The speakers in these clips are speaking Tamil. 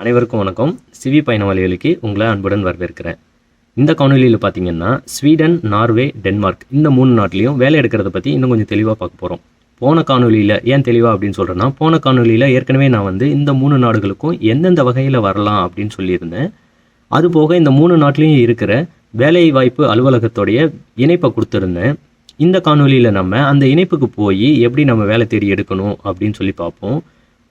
அனைவருக்கும் வணக்கம். சிவி பயணவாளிகளுக்கு உங்களை அன்புடன் வரவேற்கிறேன். இந்த காணொலியில் பார்த்தீங்கன்னா ஸ்வீடன் நார்வே டென்மார்க் இந்த மூணு நாட்டிலையும் வேலை எடுக்கிறத பற்றி இன்னும் கொஞ்சம் தெளிவாக பார்க்க போகிறோம் போன காணொலியில் ஏன் தெளிவாக அப்படின்னு சொல்கிறேன்னா போன காணொலியில் ஏற்கனவே நான் வந்து இந்த மூணு நாடுகளுக்கும் எந்தெந்த வகையில் வரலாம் அப்படின்னு சொல்லியிருந்தேன். அதுபோக இந்த மூணு நாட்டிலையும் இருக்கிற வேலை வாய்ப்பு அலுவலகத்தோடைய இணைப்பை கொடுத்துருந்தேன். இந்த காணொலியில் நம்ம அந்த இணைப்புக்கு போய் எப்படி நம்ம வேலை தேடி எடுக்கணும் அப்படின்னு சொல்லி பார்ப்போம்.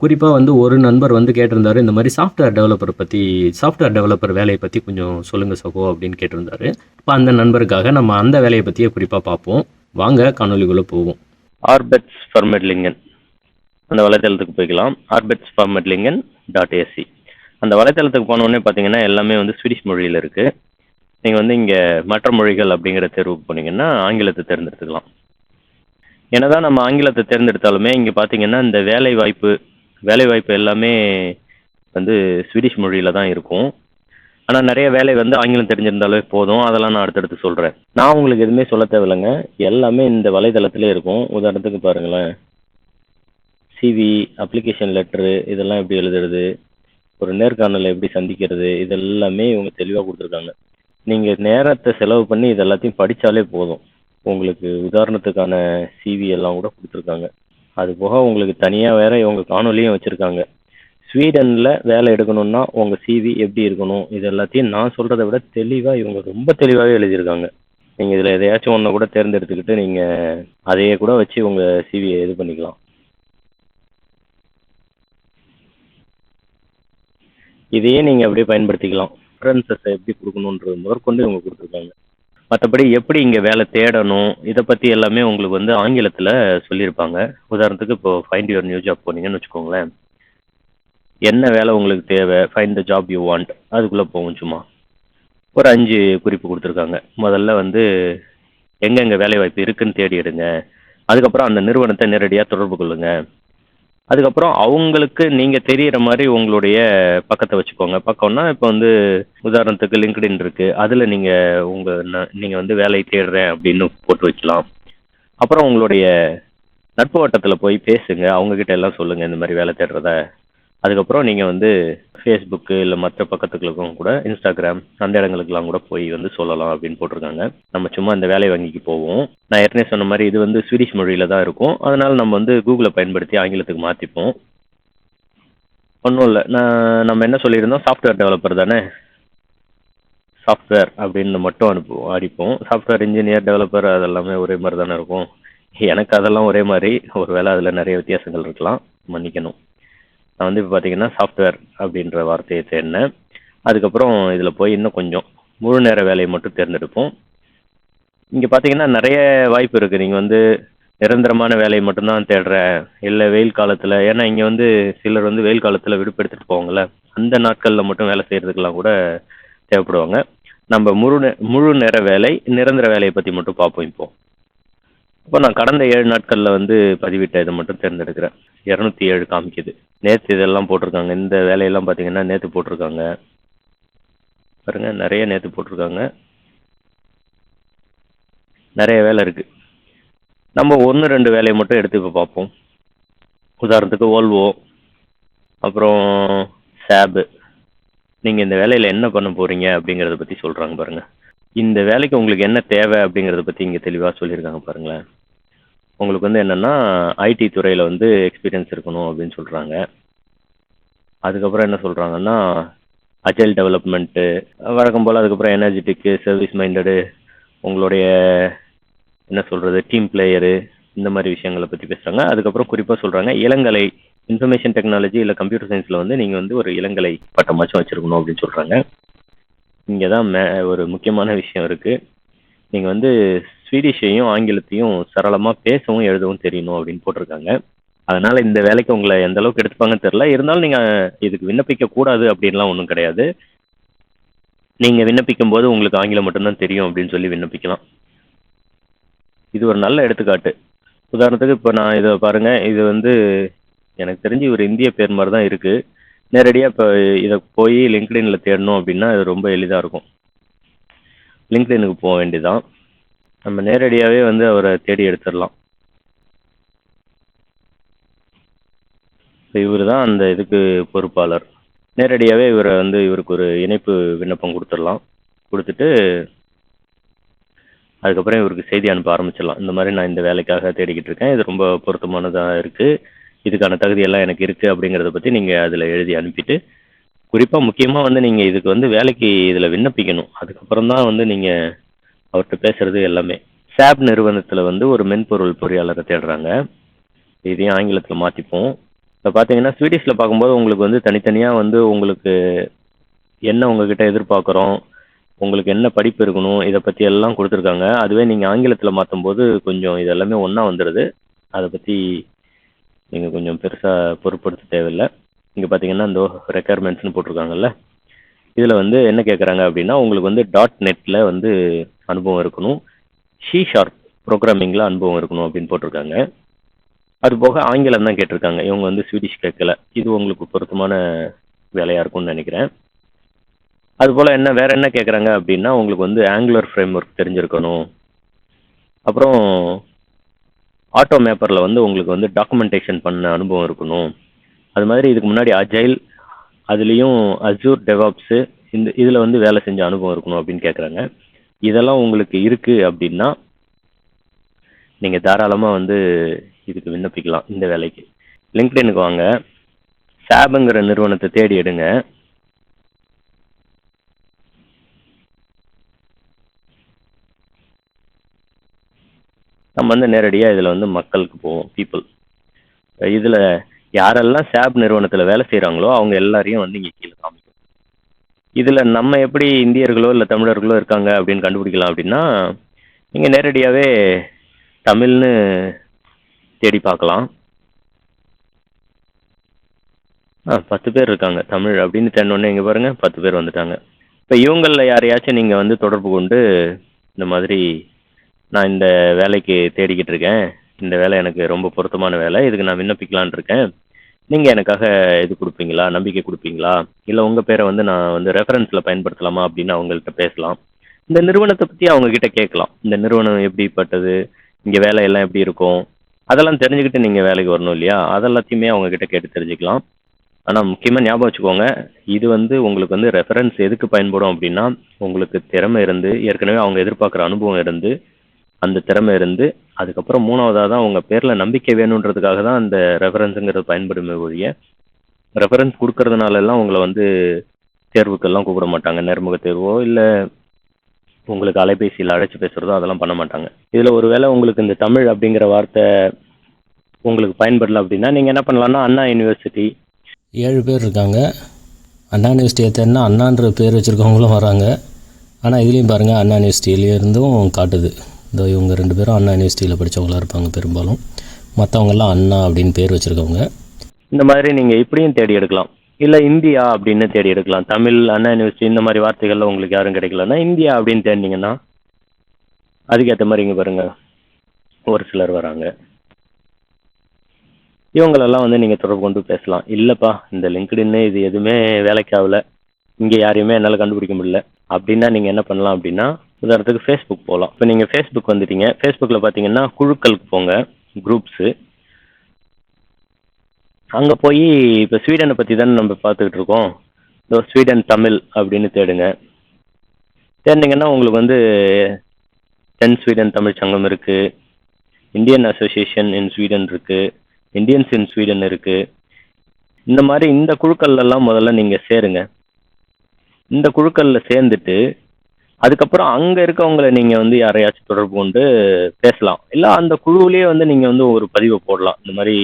குறிப்பாக வந்து ஒரு நண்பர் வந்து கேட்டிருந்தாரு இந்த மாதிரி சாஃப்ட்வேர் டெவலப்பர் பற்றி சாஃப்ட்வேர் டெவலப்பர் வேலையை பற்றி கொஞ்சம் சொல்லுங்கள் சகோ அப்படின்னு கேட்டிருந்தாரு. இப்போ அந்த நண்பருக்காக நம்ம அந்த வேலையை பற்றியே குறிப்பாக பார்ப்போம். வாங்க காணொலிக்குள்ளே போவோம். ஆர்பெட்ஸ் ஃபர்மெட்லிங்கன் அந்த வலைத்தளத்துக்கு போய்க்கலாம். ஆர்பெட்ஸ் ஃபர்மெட்லிங்கன் டாட் ஏசி அந்த வலைத்தளத்துக்கு போனோடனே பார்த்தீங்கன்னா எல்லாமே வந்து ஸ்வீடிஷ் மொழியில் இருக்குது நீங்கள் வந்து இங்கே மற்ற மொழிகள் அப்படிங்கிற தேர்வுக்கு போனீங்கன்னா ஆங்கிலத்தை தேர்ந்தெடுத்துக்கலாம். என்னதான் நம்ம ஆங்கிலத்தை தேர்ந்தெடுத்தாலுமே இங்கே பார்த்தீங்கன்னா இந்த வேலை வாய்ப்பு வேலைவாய்ப்பு எல்லாமே வந்து ஸ்வீடிஷ் மொழியில் தான் இருக்கும். ஆனால் நிறைய வேலை வந்து ஆங்கிலம் தெரிஞ்சிருந்தாலே போதும். அதெல்லாம் நான் அடுத்தடுத்து சொல்கிறேன் நான் உங்களுக்கு எதுவுமே சொல்ல தேவையில்லைங்க. எல்லாமே இந்த வலைதளத்திலே இருக்கும். உதாரணத்துக்கு பாருங்களேன். சிவி அப்ளிகேஷன் லெட்ரு இதெல்லாம் எப்படி எழுதுறது? ஒரு நேர்காணலை எப்படி சந்திக்கிறது? இதெல்லாமே இவங்க தெளிவாக கொடுத்துருக்காங்க. நீங்கள் நேரத்தை செலவு பண்ணி இது எல்லாத்தையும் படித்தாலே போதும். உங்களுக்கு உதாரணத்துக்கான சிவி எல்லாம் கூட கொடுத்துருக்காங்க. அது போக உங்களுக்கு தனியாக வேற இவங்க காணொலியும் வச்சுருக்காங்க. ஸ்வீடனில் வேலை எடுக்கணும்னா உங்கள் சிவி எப்படி இருக்கணும்? இது எல்லாத்தையும் நான் சொல்கிறத விட தெளிவாக இவங்க ரொம்ப தெளிவாகவே எழுதியிருக்காங்க. நீங்கள் இதில் எதையாச்சும் ஒன்றை கூட தேர்ந்தெடுத்துக்கிட்டு நீங்கள் அதையே கூட வச்சு உங்கள் சிவியை இது பண்ணிக்கலாம். இதையே நீங்கள் அப்படியே பயன்படுத்திக்கலாம். ரெஃபரன்சஸை எப்படி கொடுக்கணுன்றது முதற்கொண்டு இவங்க கொடுத்துருக்காங்க. மற்றபடி எப்படி இங்கே வேலை தேடணும் இதை பற்றி எல்லாமே உங்களுக்கு வந்து ஆங்கிலத்தில் சொல்லியிருப்பாங்க. உதாரணத்துக்கு இப்போ ஃபைண்ட் யுவர் நியூ ஜாப் போனீங்கன்னு வச்சுக்கோங்களேன். என்ன வேலை உங்களுக்கு தேவை? Find the job you want அதுக்குள்ளே போகும் சும்மா. ஒரு அஞ்சு குறிப்பு கொடுத்துருக்காங்க. முதல்ல வந்து எங்கெங்கே வேலை வாய்ப்பு இருக்குன்னு தேடி எடுங்க. அதுக்கப்புறம் அந்த நிறுவனத்தை நேரடியாக தொடர்பு கொள்ளுங்கள் அதுக்கப்புறம் அவங்களுக்கு நீங்கள் தெரியிற மாதிரி உங்களுடைய பக்கத்தை வச்சுக்கோங்க. பக்கம்னா இப்போ வந்து உதாரணத்துக்கு லிங்க்டின் இருக்குது அதில் நீங்கள் உங்கள் நீங்கள் வந்து வேலை தேடுறேன் அப்படின்னு போட்டு வைக்கலாம் அப்புறம் உங்களுடைய நட்பு வட்டத்தில் போய் பேசுங்க. அவங்கக்கிட்ட எல்லாம் சொல்லுங்கள் இந்த மாதிரி வேலை தேடுறத அதுக்கப்புறம் நீங்கள் வந்து ஃபேஸ்புக்கு இல்லை மற்ற பக்கத்துகளுக்கும் கூட இன்ஸ்டாகிராம் அந்த இடங்களுக்கெல்லாம் கூட போய் வந்து சொல்லலாம் அப்படின்னு போட்டிருக்காங்க. நம்ம சும்மா இந்த வேலை வங்கிக்கு போவோம். நான் ஏற்கனவே சொன்ன மாதிரி இது வந்து ஸ்வீடிஷ் மொழியில் தான் இருக்கும். அதனால் நம்ம வந்து கூகுளை பயன்படுத்தி ஆங்கிலத்துக்கு மாற்றிப்போம் ஒன்றும் இல்லை. நான் நம்ம என்ன சொல்லியிருந்தோம்? சாஃப்ட்வேர் டெவலப்பர் தானே? சாஃப்ட்வேர் அப்படின்னு மட்டும் அனுப்புவோம் அடிப்போம். சாஃப்ட்வேர் இன்ஜினியர் டெவலப்பர் அதெல்லாமே ஒரே மாதிரி தானே இருக்கும். எனக்கு அதெல்லாம் ஒரே மாதிரி. ஒரு வேளை அதில் நிறைய வித்தியாசங்கள் இருக்கலாம். மன்னிக்கணும். நான் வந்து இப்போ பார்த்தீங்கன்னா சாஃப்ட்வேர் அப்படின்ற வார்த்தையை தேடினேன். அதுக்கப்புறம் இதில் போய் இன்னும் கொஞ்சம் முழு நேர வேலையை மட்டும் தேர்ந்தெடுப்போம். இங்கே பார்த்தீங்கன்னா நிறைய வாய்ப்பு இருக்குது நீங்கள் வந்து நிரந்தரமான வேலையை மட்டும்தான் தேடுறேன் இல்லை வெயில் காலத்தில் ஏன்னா இங்கே வந்து சிலர் வந்து வெயில் காலத்தில் விடுப்பு எடுத்துகிட்டு போவாங்கள்ல அந்த நாட்களில் மட்டும் வேலை செய்கிறதுக்கெல்லாம் கூட தேவைப்படுவாங்க. நம்ம முழு முழு நேர வேலை நிரந்தர வேலையை பற்றி மட்டும் பார்ப்போம் இப்போது இப்போ நான் கடந்த ஏழு நாட்களில் வந்து பதிவிட்ட இதை மட்டும் தேர்ந்தெடுக்கிறேன். இரநூத்தி ஏழு காமிக்குது. நேற்று இதெல்லாம் போட்டிருக்காங்க. இந்த வேலையெல்லாம் பார்த்தீங்கன்னா நேற்று போட்டிருக்காங்க. பாருங்க நிறைய நேற்று போட்டிருக்காங்க. நிறைய வேலை இருக்குது நம்ம ஒன்று ரெண்டு வேலையை மட்டும் எடுத்து இப்போ பார்ப்போம். உதாரணத்துக்கு ஓல்வோ அப்புறம் சேபு நீங்கள் இந்த வேலையில் என்ன பண்ண போகிறீங்க அப்படிங்கிறத பற்றி சொல்கிறாங்க பாருங்கள் இந்த வேலைக்கு உங்களுக்கு என்ன தேவை அப்படிங்கிறத பற்றி இங்கே தெளிவாக சொல்லியிருக்காங்க பாருங்களேன். உங்களுக்கு வந்து என்னென்னா ஐடி துறையில் வந்து எக்ஸ்பீரியன்ஸ் இருக்கணும் அப்படின்னு சொல்கிறாங்க அதுக்கப்புறம் என்ன சொல்கிறாங்கன்னா அஜைல் டெவலப்மெண்ட்டு வழக்கம் போல் அதுக்கப்புறம் எனர்ஜெட்டிக்கு சர்வீஸ் மைண்டடு உங்களுடைய என்ன சொல்கிறது டீம் பிளேயரு இந்த மாதிரி விஷயங்களை பற்றி பேசுகிறாங்க அதுக்கப்புறம் குறிப்பாக சொல்கிறாங்க இளங்கலை இன்ஃபர்மேஷன் டெக்னாலஜி இல்லை கம்ப்யூட்டர் சயின்ஸில் வந்து நீங்கள் வந்து ஒரு இளங்கலை பட்டமாச்சும் வச்சுருக்கணும் அப்படின்னு சொல்கிறாங்க இங்கே தான் மே ஒரு முக்கியமான விஷயம் இருக்குது நீங்கள் வந்து ஸ்வீடிஷையும் ஆங்கிலத்தையும் சரளமாக பேசவும் எழுதவும் தெரியணும் அப்படின்னு போட்டிருக்காங்க. அதனால் இந்த வேலைக்கு உங்களை எந்த அளவுக்கு எடுத்துப்பாங்கன்னு தெரில இருந்தாலும் நீங்கள் இதுக்கு விண்ணப்பிக்க கூடாது அப்படின்லாம் ஒன்றும் கிடையாது. நீங்கள் விண்ணப்பிக்கும் போது உங்களுக்கு ஆங்கிலம் மட்டும்தான் தெரியும் அப்படின்னு சொல்லி விண்ணப்பிக்கலாம். இது ஒரு நல்ல எடுத்துக்காட்டு. உதாரணத்துக்கு இப்போ நான் இதை பாருங்கள் இது வந்து எனக்கு தெரிஞ்சு ஒரு இந்திய பேர் மாதிரி தான் இருக்குது நேரடியாக இப்போ இதை போய் லிங்க்டின்ல தேடணும் அப்படின்னா இது ரொம்ப எளிதாக இருக்கும். லிங்க்டினுக்கு போக வேண்டியதான் நம்ம நேரடியாகவே வந்து அவரை தேடி எடுத்துடலாம். இவர் தான் அந்த இதுக்கு பொறுப்பாளர். நேரடியாகவே இவரை வந்து இவருக்கு ஒரு இணைப்பு விண்ணப்பம் கொடுத்துடலாம். கொடுத்துட்டு அதுக்கப்புறம் இவருக்கு செய்தி அனுப்ப ஆரம்பிச்சிடலாம். இந்த மாதிரி நான் இந்த வேலைக்காக தேடிக்கிட்டு இருக்கேன். இது ரொம்ப பொருத்தமானதாக இருக்குது இதுக்கான தகுதியெல்லாம் எனக்கு இருக்குது அப்படிங்கிறத பற்றி நீங்கள் அதில் எழுதி அனுப்பிட்டு குறிப்பாக முக்கியமாக வந்து நீங்கள் இதுக்கு வந்து வேலைக்கு இதில் விண்ணப்பிக்கணும். அதுக்கப்புறம் தான் வந்து நீங்கள் அவர்கிட்ட பேசுகிறது எல்லாமே. சாப் நிறுவனத்தில் வந்து ஒரு மென்பொருள் பொறியாளரை தேடுறாங்க. இதையும் ஆங்கிலத்தில் மாற்றிப்போம் இப்போ பார்த்தீங்கன்னா ஸ்வீடிஷில் பார்க்கும்போது உங்களுக்கு வந்து தனித்தனியாக வந்து உங்களுக்கு என்ன உங்ககிட்ட எதிர்பார்க்குறோம் உங்களுக்கு என்ன படிப்பு இருக்கணும் இதை பற்றி எல்லாம் கொடுத்துருக்காங்க. அதுவே நீங்கள் ஆங்கிலத்தில் மாற்றும் போது கொஞ்சம் இது எல்லாமே ஒன்றா வந்துடுது அதை பற்றி நீங்கள் கொஞ்சம் பெருசாக பொருட்படுத்த தேவையில்லை. இங்கே பார்த்தீங்கன்னா இந்த ரெக்குயர்மெண்ட்ஸ்னு போட்டிருக்காங்கல்ல. இதில் வந்து என்ன கேட்குறாங்க அப்படின்னா உங்களுக்கு வந்து டாட் நெட்டில் வந்து அனுபவம் இருக்கணும். சி ஷார்ப் ப்ரோக்ராமிங்கில் அனுபவம் இருக்கணும் அப்படின்னு போட்டிருக்காங்க. அது போக ஆங்கிலம் தான் கேட்டிருக்காங்க. இவங்க வந்து ஸ்வீடிஷ் கேட்கல. இது உங்களுக்கு பொருத்தமான வேலையாக இருக்கும்னு நினைக்கிறேன். அதுபோல் என்ன வேறு என்ன கேட்குறாங்க அப்படின்னா உங்களுக்கு வந்து ஆங்குலர் ஃப்ரேம் ஒர்க் தெரிஞ்சிருக்கணும். அப்புறம் ஆட்டோ மேப்பரில் வந்து உங்களுக்கு வந்து டாக்குமெண்டேஷன் பண்ண அனுபவம் இருக்கணும். அது மாதிரி இதுக்கு முன்னாடி அஜைல் அதுலேயும் அஜூர் டெவாப்ஸு இந்த இதில் வந்து வேலை செஞ்ச அனுபவம் இருக்கணும் அப்படின்னு கேட்குறாங்க. இதெல்லாம் உங்களுக்கு இருக்குது அப்படின்னா நீங்கள் தாராளமாக வந்து இதுக்கு விண்ணப்பிக்கலாம் இந்த வேலைக்கு. லிங்க்டினுக்கு வாங்க. சாபுங்கிற நிறுவனத்தை தேடி எடுங்க. நம்ம வந்து நேரடியாக இதில் வந்து மக்களுக்கு போவோம் பீப்புள் இதில் யாரெல்லாம் சாப் நிறுவனத்தில் வேலை செய்கிறாங்களோ அவங்க எல்லாரையும் வந்து இங்கே கீழே காமிக்கும் இதில் நம்ம எப்படி இந்தியர்களோ இல்லை தமிழர்களோ இருக்காங்க அப்படின்னு கண்டுபிடிக்கலாம் அப்படின்னா நீங்கள் நேரடியாகவே தமிழ்னு தேடி பார்க்கலாம். ஆ பத்து பேர் இருக்காங்க தமிழ் அப்படின்னு தேடினோடனே இங்கே பாருங்கள் பத்து பேர் வந்துட்டாங்க. இப்போ இவங்களில் யாரையாச்சும் நீங்கள் வந்து தொடர்பு கொண்டு இந்த மாதிரி நான் இந்த வேலைக்கு தேடிக்கிட்டு இருக்கேன் இந்த வேலை எனக்கு ரொம்ப பொருத்தமான வேலை இதுக்கு நான் விண்ணப்பிக்கலான்னு இருக்கேன் நீங்கள் எனக்காக இது கொடுப்பீங்களா? நம்பிக்கை கொடுப்பீங்களா? இல்லை உங்கள் பேரை வந்து நான் வந்து ரெஃபரன்ஸில் பயன்படுத்தலாமா அப்படின்னு அவங்கள்ட்ட பேசலாம். இந்த நிறுவனத்தை பற்றி அவங்கக்கிட்ட கேட்கலாம். இந்த நிறுவனம் எப்படிப்பட்டது? இங்கே வேலையெல்லாம் எப்படி இருக்கும்? அதெல்லாம் தெரிஞ்சுக்கிட்டு நீங்கள் வேலைக்கு வரணும் இல்லையா? அதெல்லாத்தையுமே அவங்கக்கிட்ட கேட்டு தெரிஞ்சுக்கலாம். ஆனால் முக்கியமாக ஞாபகம் வச்சுக்கோங்க இது வந்து உங்களுக்கு வந்து ரெஃபரன்ஸ் எதுக்கு பயன்படும் அப்படின்னா உங்களுக்கு திறமை இருந்து ஏற்கனவே அவங்க எதிர்பார்க்குற அனுபவம் இருந்து அந்த திறமை இருந்து அதுக்கப்புறம் மூணாவதாக தான் உங்கள் பேரில் நம்பிக்கை வேணுன்றதுக்காக தான் அந்த ரெஃபரன்ஸுங்கிறது பயன்படுமே ஒழிய ரெஃபரன்ஸ் கொடுக்கறதுனால எல்லாம் உங்களை வந்து தேர்வுக்கெல்லாம் கூப்பிட மாட்டாங்க. நேர்முக தேர்வோ இல்லை உங்களுக்கு அலைபேசியில் அழைச்சி பேசுகிறதோ அதெல்லாம் பண்ண மாட்டாங்க. இதில் ஒருவேளை உங்களுக்கு இந்த தமிழ் அப்படிங்கிற வார்த்தை உங்களுக்கு பயன்படல அப்படின்னா நீங்கள் என்ன பண்ணலாம்னா அண்ணா யூனிவர்சிட்டி ஏழு பேர் இருக்காங்க. அண்ணா யூனிவர்சிட்டி தேர்னா அண்ணான்ற பேர் வச்சுருக்கவங்களும் வராங்க. ஆனால் இதுலேயும் பாருங்கள் அண்ணா யூனிவர்சிட்டியிலேருந்தும் காட்டுது. இந்த இவங்க ரெண்டு பேரும் அண்ணா யூனிவர்சிட்டியில் படித்தவங்களாக இருப்பாங்க பெரும்பாலும். மற்றவங்கெல்லாம் அண்ணா அப்படின்னு பேர் வச்சுருக்கவங்க. இந்த மாதிரி நீங்கள் இப்படியும் தேடி எடுக்கலாம். இல்லை இந்தியா அப்படின்னு தேடி எடுக்கலாம். தமிழ் அண்ணா யூனிவர்சிட்டி இந்த மாதிரி வார்த்தைகளில் உங்களுக்கு யாரும் கிடைக்கலன்னா இந்தியா அப்படின்னு தேடினீங்கன்னா அதுக்கேற்ற மாதிரி இங்கே பாருங்கள் ஒரு சிலர் வராங்க. இவங்களெல்லாம் வந்து நீங்கள் தொடர்பு கொண்டு பேசலாம். இல்லைப்பா இந்த லிங்க்டின்னு இது எதுவுமே வேலைக்கு ஆகல. இங்கே யாரையுமே என்னால் கண்டுபிடிக்க முடியல. அப்படின்னா நீங்கள் என்ன பண்ணலாம் அப்படின்னா உதாரணத்துக்கு ஃபேஸ்புக் போகலாம் இப்போ நீங்கள் ஃபேஸ்புக் வந்துட்டீங்க. ஃபேஸ்புக்கில் பார்த்தீங்கன்னா குழுக்களுக்கு போங்க. குரூப்ஸு அங்கே போய் இப்போ ஸ்வீடனை பற்றி தானே நம்ம பார்த்துக்கிட்டு இருக்கோம். இதோ ஸ்வீடன் தமிழ் அப்படின்னு தேடுங்க. தேடினீங்கன்னா உங்களுக்கு வந்து தென் ஸ்வீடன் தமிழ் சங்கம் இருக்குது இந்தியன் அசோசியேஷன் இன் ஸ்வீடன் இருக்குது இந்தியன்ஸ் இன் ஸ்வீடன் இருக்குது இந்த மாதிரி இந்த குழுக்கள்லாம் முதல்ல நீங்கள் சேருங்க. இந்த குழுக்களில் சேர்ந்துட்டு அதுக்கப்புறம் அங்கே இருக்கவங்களை நீங்கள் வந்து யாரையாச்சும் தொடர்பு கொண்டு பேசலாம். இல்லை அந்த குழுவிலேயே வந்து நீங்கள் வந்து ஒரு பதிவை போடலாம். இந்த மாதிரி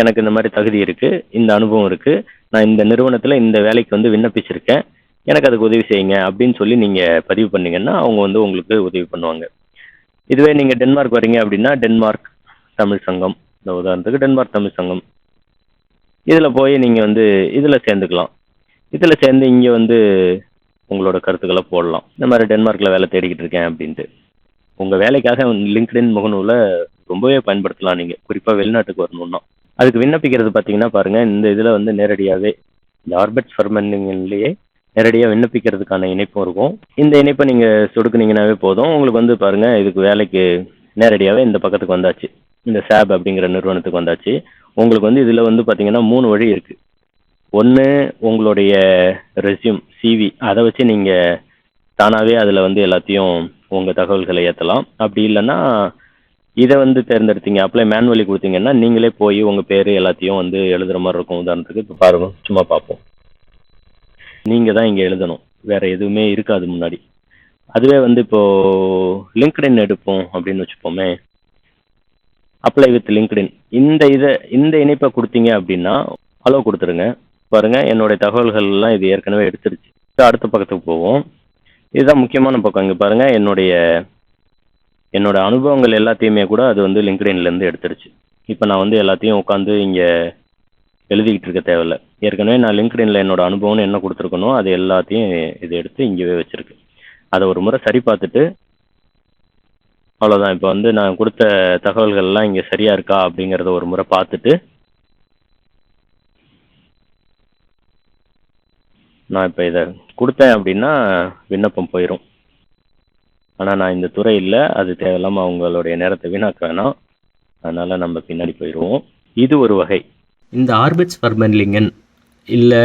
எனக்கு இந்த மாதிரி தகுதி இருக்குது இந்த அனுபவம் இருக்குது நான் இந்த நிறுவனத்தில் இந்த வேலைக்கு வந்து விண்ணப்பிச்சிருக்கேன் எனக்கு அதுக்கு உதவி செய்யுங்க அப்படின்னு சொல்லி நீங்கள் பதிவு பண்ணீங்கன்னா அவங்க வந்து உங்களுக்கு உதவி பண்ணுவாங்க. இதுவே நீங்கள் டென்மார்க் வரீங்க அப்படின்னா டென்மார்க் தமிழ் சங்கம். இந்த உதாரணத்துக்கு டென்மார்க் தமிழ் சங்கம். இதில் போய் நீங்கள் வந்து இதில் சேர்ந்துக்கலாம். இதில் சேர்ந்து இங்கே வந்து உங்களோட கருத்துக்களை போடலாம். இந்த மாதிரி டென்மார்க்கில் வேலை தேடிக்கிட்டு இருக்கேன் அப்படின்ட்டு. உங்கள் வேலைக்காக லிங்க்டின் முகநூலை ரொம்பவே பயன்படுத்தலாம் நீங்கள் குறிப்பாக வெளிநாட்டுக்கு வரணும்னா. அதுக்கு விண்ணப்பிக்கிறது பார்த்தீங்கன்னா பாருங்கள் இந்த இதில் வந்து நேரடியாகவே இந்த ஆர்பிட் ஃபர்மன்லேயே நேரடியாக விண்ணப்பிக்கிறதுக்கான இணைப்பும் இருக்கும். இந்த இணைப்பை நீங்கள் சொடுக்குனீங்கன்னாவே போதும். உங்களுக்கு வந்து பாருங்கள் இதுக்கு வேலைக்கு நேரடியாகவே இந்த பக்கத்துக்கு வந்தாச்சு. இந்த சேப் அப்படிங்கிற நிறுவனத்துக்கு வந்தாச்சு. உங்களுக்கு வந்து இதில் வந்து பார்த்தீங்கன்னா மூணு வழி இருக்குது ஒன்று உங்களுடைய ரெஸ்யூம் சிவி அதை வச்சு நீங்கள் தானாகவே அதில் வந்து எல்லாத்தையும் உங்கள் தகவல்களை ஏற்றலாம் அப்படி இல்லைன்னா இதை வந்து தேர்ந்தெடுத்தீங்க அப்ளை மேனுவலி கொடுத்தீங்கன்னா நீங்களே போய் உங்கள் பேர் எல்லாத்தையும் வந்து எழுதுகிற மாதிரி இருக்கும். உதாரணத்துக்கு இப்போ பாருங்கள் சும்மா பார்ப்போம். நீங்கள் தான் இங்கே எழுதணும். வேறு எதுவுமே இருக்காது முன்னாடி. அதுவே வந்து இப்போது லிங்க்டின் எடுப்போம் அப்படின்னு வச்சுப்போமே. அப்ளை வித் லிங்க்டின் இந்த இதை இந்த இணைப்பை கொடுத்தீங்க அப்படின்னா அலோ கொடுத்துருங்க. பாருங்க என்னுடைய தகவல்கள் எல்லாம் இது ஏற்கனவே எடுத்துருச்சு. அடுத்த பக்கத்துக்கு போவோம். இதுதான் முக்கியமான பக்கம். இங்கே பாருங்க என்னுடைய என்னோட அனுபவங்கள் எல்லாத்தையுமே கூட அது வந்து லிங்க்டின்லேருந்து எடுத்துருச்சு. இப்போ நான் வந்து எல்லாத்தையும் உட்காந்து இங்கே எழுதிக்கிட்டு இருக்க தேவையில்ல. ஏற்கனவே நான் லிங்க்டின்ல என்னோட அனுபவம்னு என்ன கொடுத்துருக்கனோ அது எல்லாத்தையும் இது எடுத்து இங்கேவே வச்சுருக்கு. அதை ஒரு முறை சரி பார்த்துட்டு அவ்வளோதான் இப்போ வந்து நான் கொடுத்த தகவல்கள்லாம் இங்கே சரியா இருக்கா அப்படிங்கிறத ஒரு முறை பார்த்துட்டு நான் இப்போ இதை கொடுத்தேன் அப்படின்னா விண்ணப்பம் போயிடும் ஆனால் நான் இந்த துறை இல்லை. அது தேவையில்லாமல் அவங்களுடைய நேரத்தை வீணாக்க வேணாம். அதனால் நம்ம பின்னாடி போயிடுவோம். இது ஒரு வகை. இந்த ஆர்பிட்ஸ் ஃபர்மென்லிங்கன் இல்லை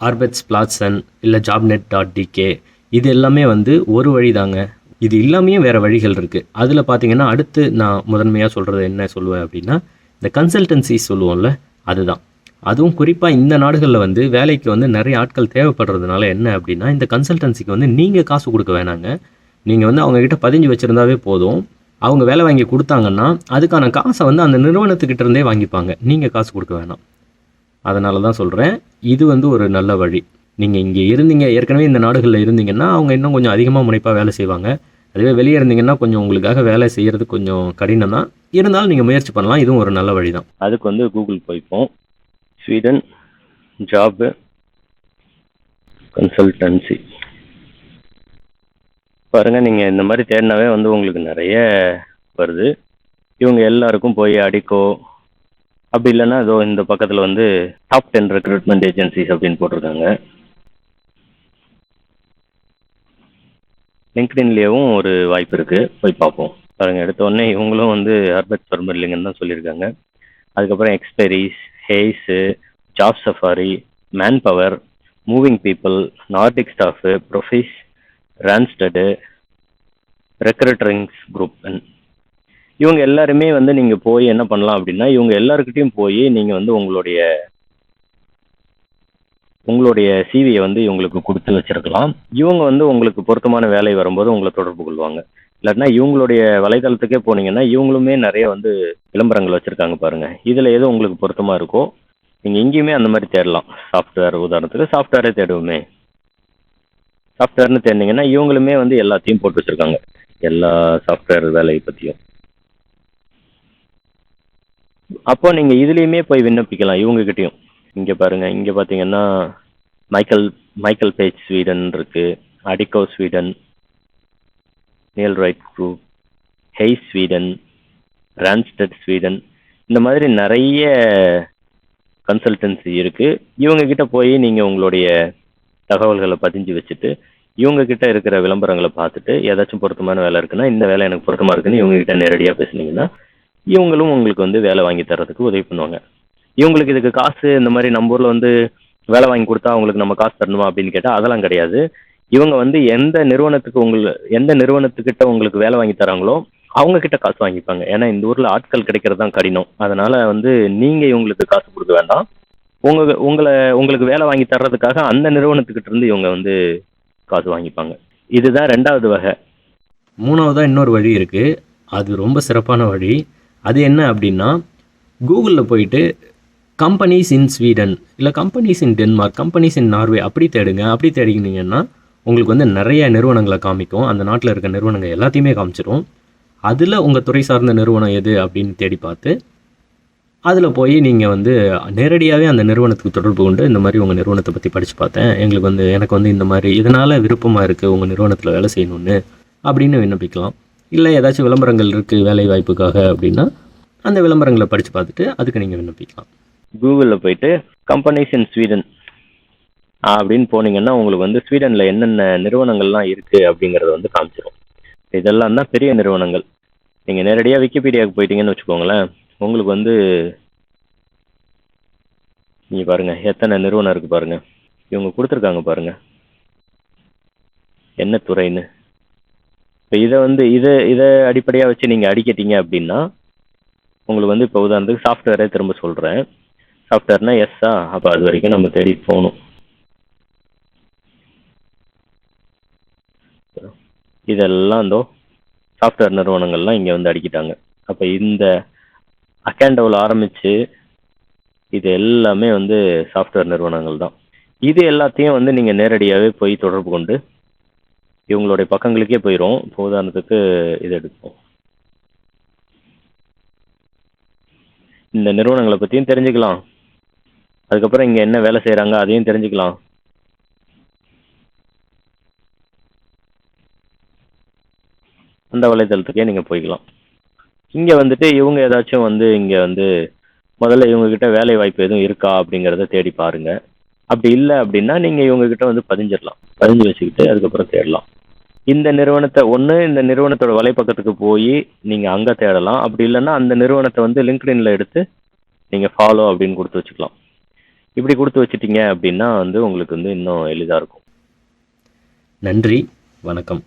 ஆர்பிட்ஸ் பிளாட்சன் இல்லை ஜாப்நெட் டாட் டிகே இது எல்லாமே வந்து ஒரு வழி தாங்க. இது இல்லாமையும் வேறு வழிகள் இருக்குது அதில் பார்த்தீங்கன்னா அடுத்து நான் முதன்மையாக சொல்கிறது என்ன சொல்லுவேன் அப்படின்னா இந்த கன்சல்டன்சி சொல்லுவோம்ல அதுதான். அதுவும் குறிப்பாக இந்த நாடுகளில் வந்து வேலைக்கு வந்து நிறைய ஆட்கள் தேவைப்படுறதுனால என்ன அப்படின்னா இந்த கன்சல்டன்சிக்கு வந்து நீங்கள் காசு கொடுக்க வேணாங்க. நீங்கள் வந்து அவங்கக்கிட்ட பதிஞ்சு வச்சுருந்தாவே போதும். அவங்க வேலை வாங்கி கொடுத்தாங்கன்னா அதுக்கான காசை வந்து அந்த நிறுவனத்துக்கிட்ட இருந்தே வாங்கிப்பாங்க. நீங்கள் காசு கொடுக்க வேணாம். அதனால தான் சொல்கிறேன் இது வந்து ஒரு நல்ல வழி. நீங்கள் இங்கே இருந்தீங்க ஏற்கனவே இந்த நாடுகளில் இருந்தீங்கன்னா அவங்க இன்னும் கொஞ்சம் அதிகமாக முனைப்பாக வேலை செய்வாங்க. அதுவே வெளியே இருந்தீங்கன்னா கொஞ்சம் உங்களுக்காக வேலை செய்கிறது கொஞ்சம் கடினம் தான் இருந்தாலும் நீங்கள் முயற்சி பண்ணலாம் இதுவும் ஒரு நல்ல வழி தான் அதுக்கு வந்து கூகுள் போய்ப்போம். ஸ்வீடன் ஜாபு கன்சல்டன்சி பாருங்கள் நீங்கள் இந்த மாதிரி தேடினாவே வந்து உங்களுக்கு நிறைய வருது. இவங்க எல்லாருக்கும் போய் அடிக்கோ அப்படி இல்லைன்னா ஏதோ இந்த பக்கத்தில் வந்து டாப் டென் ரெக்ரூட்மெண்ட் ஏஜென்சிஸ் அப்படின்னு போட்டிருக்காங்க. லிங்க்டின்லேயும் ஒரு வாய்ப்பு இருக்குது போய் பார்ப்போம். பாருங்கள் எடுத்த உடனே இவங்களும் வந்து ஹர்பர்ட் ஃபர்மர்லிங்கன்னு தான் சொல்லியிருக்காங்க. அதுக்கப்புறம் Experis Hays job safari Manpower moving people Nordic staff Proffice Randstad recruiterings group இவங்க எல்லாருமே வந்து நீங்கள் போய் என்ன பண்ணலாம் அப்படின்னா இவங்க எல்லாருக்கிட்டையும் போய் நீங்கள் வந்து உங்களுடைய உங்களுடைய சிவியை வந்து இவங்களுக்கு கொடுத்து வச்சிருக்கலாம். இவங்க வந்து உங்களுக்கு பொருத்தமான வேலை வரும்போது உங்களை தொடர்பு கொள்வாங்க. இல்லாட்டினா இவங்களுடைய வலைதளத்துக்கே போனீங்கன்னா இவங்களுமே நிறைய வந்து விளம்பரங்கள் வச்சுருக்காங்க பாருங்கள் இதில் எது உங்களுக்கு பொருத்தமாக இருக்கோ நீங்கள் எங்கேயுமே அந்த மாதிரி தேடலாம். சாஃப்ட்வேர் உதாரணத்துக்கு சாஃப்ட்வேரே தேடுவோமே. சாஃப்ட்வேர்னு தேடினீங்கன்னா இவங்களுமே வந்து எல்லாத்தையும் போட்டு வச்சுருக்காங்க. எல்லா சாஃப்ட்வேர் வேலையை பற்றியும் அப்போ நீங்கள் இதுலேயுமே போய் விண்ணப்பிக்கலாம் இவங்ககிட்டயும். இங்கே பாருங்கள் இங்கே பார்த்தீங்கன்னா மைக்கேல் மைக்கேல் பேஜ் ஸ்வீடன் இருக்குது Adecco Sweden Neill right group Hays Sweden Randstad Sweden இந்த மாதிரி நிறைய கன்சல்டன்சி இருக்குது இவங்கக்கிட்ட போய் நீங்கள் உங்களுடைய தகவல்களை பதிஞ்சு வச்சுட்டு இவங்கக்கிட்ட இருக்கிற விளம்பரங்களை பார்த்துட்டு ஏதாச்சும் பொருத்தமான வேலை இருக்குன்னா இந்த வேலை எனக்கு பொருத்தமாக இருக்குன்னு இவங்க கிட்ட நேரடியாக பேசுனீங்கன்னா இவங்களும் உங்களுக்கு வந்து வேலை வாங்கி தர்றதுக்கு உதவி பண்ணுவாங்க. இவங்களுக்கு இதுக்கு காசு இந்த மாதிரி நம்ம ஊரில் வந்து வேலை வாங்கி கொடுத்தா அவங்களுக்கு நம்ம காசு தரணுமா அப்படின்னு கேட்டால் அதெல்லாம் கிடையாது. இவங்க வந்து எந்த நிறுவனத்துக்கு உங்களை எந்த நிறுவனத்துக்கிட்ட உங்களுக்கு வேலை வாங்கி தராங்களோ அவங்க கிட்ட காசு வாங்கிப்பாங்க. ஏன்னா இந்த ஊரில் ஆட்கள் கிடைக்கிறது தான் கடினம். அதனால வந்து நீங்கள் இவங்களுக்கு காசு கொடுக்க வேண்டாம். உங்க உங்களை உங்களுக்கு வேலை வாங்கி தர்றதுக்காக அந்த நிறுவனத்துக்கிட்ட இருந்து இவங்க வந்து காசு வாங்கிப்பாங்க. இதுதான் ரெண்டாவது வகை. மூணாவதாக இன்னொரு வழி இருக்குது அது ரொம்ப சிறப்பான வழி. அது என்ன அப்படின்னா கூகுளில் போயிட்டு கம்பெனிஸ் இன் ஸ்வீடன் இல்லை companies in Denmark companies in Norway அப்படி தேடுங்க. அப்படி தேடிக்கினீங்கன்னா உங்களுக்கு வந்து நிறைய நிறுவனங்களை காமிக்கும். அந்த நாட்டில் இருக்க நிறுவனங்கள் எல்லாத்தையுமே காமிச்சிடும் அதில் உங்கள் துறை சார்ந்த நிறுவனம் எது அப்படின்னு தேடி பார்த்து அதில் போய் நீங்கள் வந்து நேரடியாகவே அந்த நிறுவனத்துக்கு தொடர்பு கொண்டு இந்த மாதிரி உங்கள் நிறுவனத்தை பற்றி படித்து பார்த்தேன். எங்களுக்கு வந்து எனக்கு வந்து இந்த மாதிரி இதனால் விருப்பமாக இருக்குது உங்கள் நிறுவனத்தில் வேலை செய்யணும்னு அப்படின்னு விண்ணப்பிக்கலாம். இல்லை ஏதாச்சும் விளம்பரங்கள் இருக்குது வேலை வாய்ப்புக்காக அப்படின்னா அந்த விளம்பரங்களை படித்து பார்த்துட்டு அதுக்கு நீங்கள் விண்ணப்பிக்கலாம். கூகுளில் போயிட்டு கம்பெனிஸ் இன் ஸ்வீடன் அப்படின்னு போனீங்கன்னா உங்களுக்கு வந்து ஸ்வீடனில் என்னென்ன நிறுவனங்கள்லாம் இருக்குது அப்படிங்கிறத வந்து காமிச்சிடும் இதெல்லாம் தான் பெரிய நிறுவனங்கள். நீங்கள் நேரடியாக விக்கிபீடியாவுக்கு போயிட்டீங்கன்னு வச்சுக்கோங்களேன் உங்களுக்கு வந்து நீங்கள் பாருங்கள் எத்தனை நிறுவனம் இருக்குது பாருங்கள் இவங்க கொடுத்துருக்காங்க பாருங்கள் என்ன துறைன்னு. இப்போ இதை வந்து இதை இதை அடிப்படையாக வச்சு நீங்கள் அடிக்கிட்டீங்க அப்படின்னா உங்களுக்கு வந்து இப்போ உதாரணத்துக்கு சாஃப்ட்வேரே திரும்ப சொல்கிறேன் சாஃப்ட்வேர்னால் எஸ்ஸா அப்போ அது வரைக்கும் நம்ம தேடி போகணும். இதெல்லாம் இந்தோ சாஃப்ட்வேர் நிறுவனங்கள்லாம் இங்கே வந்து அடிக்கிட்டாங்க. அப்போ இந்த அக்கேண்டோவில் ஆரம்பித்து இது எல்லாமே வந்து சாஃப்ட்வேர் நிறுவனங்கள் தான். இது எல்லாத்தையும் வந்து நீங்கள் நேரடியாகவே போய் தொடர்பு கொண்டு இவங்களுடைய பக்கங்களுக்கே போயிடும் இப்போ உதாரணத்துக்கு இது எடுப்போம் இந்த நிறுவனங்களை பற்றியும் தெரிஞ்சுக்கலாம். அதுக்கப்புறம் இங்கே என்ன வேலை செய்கிறாங்க அதையும் தெரிஞ்சுக்கலாம். அந்த வலைத்தளத்துக்கே நீங்கள் போய்க்கலாம். இங்கே வந்துட்டு இவங்க ஏதாச்சும் வந்து இங்கே வந்து முதல்ல இவங்கக்கிட்ட வேலை வாய்ப்பு எதுவும் இருக்கா அப்படிங்கிறத தேடி பாருங்கள் அப்படி இல்லை அப்படின்னா நீங்கள் இவங்கக்கிட்ட வந்து பதிஞ்சிடலாம். பதிஞ்சு வச்சுக்கிட்டு அதுக்கப்புறம் தேடலாம். இந்த நிறுவனத்தை ஒன்று இந்த நிறுவனத்தோட வலைப்பக்கத்துக்கு போய் நீங்கள் அங்கே தேடலாம். அப்படி இல்லைன்னா அந்த நிறுவனத்தை வந்து லிங்க்டின்ல எடுத்து நீங்கள் ஃபாலோ அப்படின்னு கொடுத்து வச்சுக்கலாம். இப்படி கொடுத்து வச்சிட்டீங்க அப்படின்னா வந்து உங்களுக்கு வந்து இன்னும் எளிதாக இருக்கும். நன்றி. வணக்கம்.